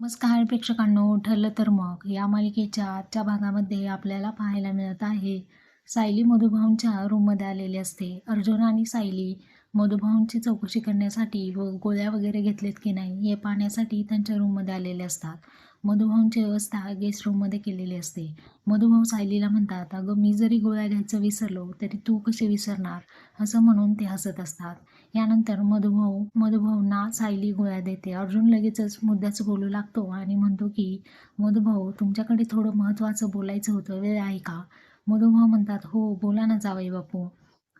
नमस्कार प्रेक्षकांनो ठरलं तर मग या मालिकेच्या आजच्या भागामध्ये आपल्याला पाहायला मिळत आहे. सायली मधुभाऊंच्या रूममध्ये आलेली असते. अर्जुन आणि सायली मधुभाऊंची चौकशी करण्यासाठी व गोळ्या वगैरे घेतलेत की नाही हे पाहण्यासाठी त्यांच्या रूममध्ये आलेले असतात. मधुभाऊंची व्यवस्था गेस्ट रूममध्ये केलेली असते. मधुभाऊ सायलीला म्हणतात अगं मी जरी गोळ्या घ्यायचं विसरलो तरी तू कसे विसरणार? असं म्हणून ते हसत असतात. यानंतर मधुभाऊ मधुभाऊंना सायली गोळ्या देते. अर्जुन लगेचच मुद्द्याचं बोलू लागतो आणि म्हणतो की मधुभाऊ तुमच्याकडे थोडं महत्त्वाचं बोलायचं होतं. वेळ आहे का? मधुभाऊ म्हणतात हो बोला ना जावई बापू.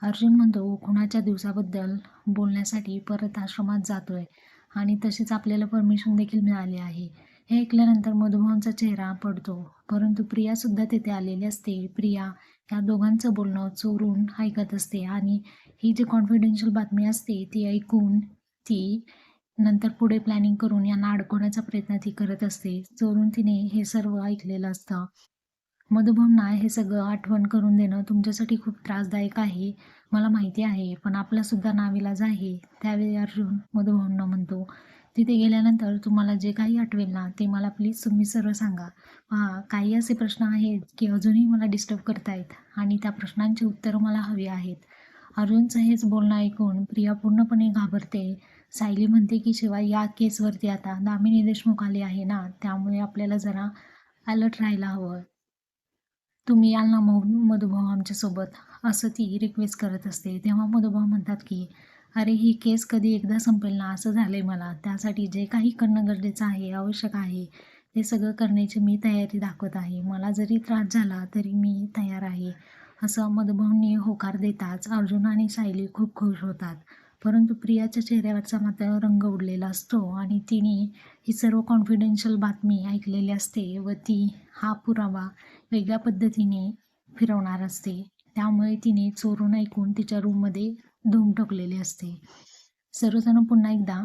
अर्जुन म्हणतो खुणाच्या दिवसाबद्दल बोलण्यासाठी परत आश्रमात जातोय आणि तसेच आपल्याला परमिशन देखील मिळाली आहे. हे ऐकल्यानंतर मधुभाऊंचा चेहरा पडतो. परंतु प्रियासुद्धा तिथे आलेली असते. प्रिया या दोघांचं बोलणं चोरून ऐकत असते आणि ही जी कॉन्फिडेन्शियल बातमी असते ती ऐकून ती नंतर पुढे प्लॅनिंग करून यांना अडकवण्याचा प्रयत्न ती करत असते. चोरून तिने हे सर्व ऐकलेलं असतं. मधुभावना हे सगळं आठवण करून देणं तुमच्यासाठी खूप त्रासदायक आहे मला माहिती आहे पण आपलासुद्धा नाविलाज आहे त्यावेळी अर्जुन मधुभावना म्हणतो तिथे गेल्यानंतर तुम्हाला जे काही आठवेल ना ते मला प्लीज तुम्ही सर्व सांगा. पहा काही असे प्रश्न आहेत की अजूनही मला डिस्टर्ब करतायत आणि त्या प्रश्नांची उत्तरं मला हवी आहेत. अरुणचं हेच बोलणं ऐकून प्रिया पूर्णपणे घाबरते. सायली म्हणते की शिवाय या केसवरती आता दामिनी देशमुख आली आहे ना त्यामुळे आपल्याला जरा अलर्ट राहायला हवं. तुम्ही याल ना मधुभाऊ आमच्यासोबत? असं ती रिक्वेस्ट करत असते. तेव्हा मधुभाऊ म्हणतात की अरे ही केस कधी एकदा संपेल ना? असं झालं आहे मला. त्यासाठी जे काही करणं गरजेचं आहे आवश्यक आहे ते सगळं करण्याची मी तयारी दाखवत आहे. मला जरी त्रास झाला तरी मी तयार आहे. असं मधुभाऊंनी होकार देताच अर्जुन आणि सायली खूप खुश होतात. परंतु प्रियाच्या चेहऱ्यावरचा मात्र रंग उडलेला असतो आणि तिने ही सर्व कॉन्फिडेन्शियल बातमी ऐकलेली असते व ती हा पुरावा वेगळ्या पद्धतीने फिरवणार असते. त्यामुळे तिने चोरून ऐकून तिच्या रूममध्ये धूम ठोकलेली असते. सर्वजण पुन्हा एकदा